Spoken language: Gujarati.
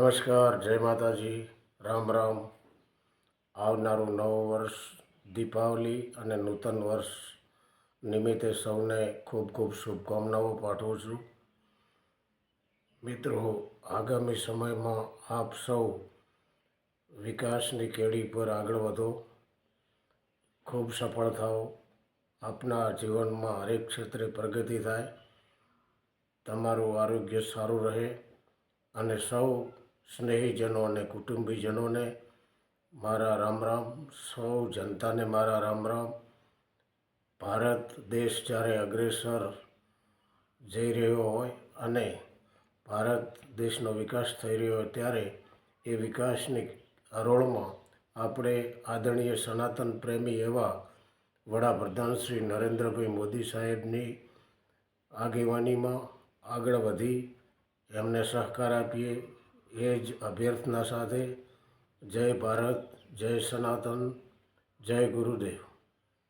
નમસ્કાર, જય માતાજી. રામ રામ. આવનારું નવું વર્ષ દીપાવલી અને નૂતન વર્ષ નિમિત્તે સૌને ખૂબ ખૂબ શુભકામનાઓ પાઠવું છું. મિત્રો, આગામી સમયમાં આપ સૌ વિકાસની કેડી પર આગળ વધો. ખૂબ સફળ થાઓ. આપના જીવનમાં હરેક ક્ષેત્રે પ્રગતિ થાય. તમારું આરોગ્ય સારું રહે અને સૌ સ્નેહીજનો અને કુટુંબીજનોને, મારા રામ રામ, સૌ જનતાને મારા રામ રામ. ભારત દેશ જ્યારે અગ્રેસર જઈ રહ્યો હોય અને ભારત દેશનો વિકાસ થઈ રહ્યો હોય ત્યારે એ વિકાસની હરોળમાં આપણે આદરણીય સનાતન પ્રેમી એવા વડાપ્રધાન શ્રી નરેન્દ્રભાઈ મોદી સાહેબની આગેવાનીમાં આગળ વધી, એમને સહકાર આપીએ એ જ અભ્યર્થના સાથે જય ભારત જય સનાતન જય ગુરુદેવ.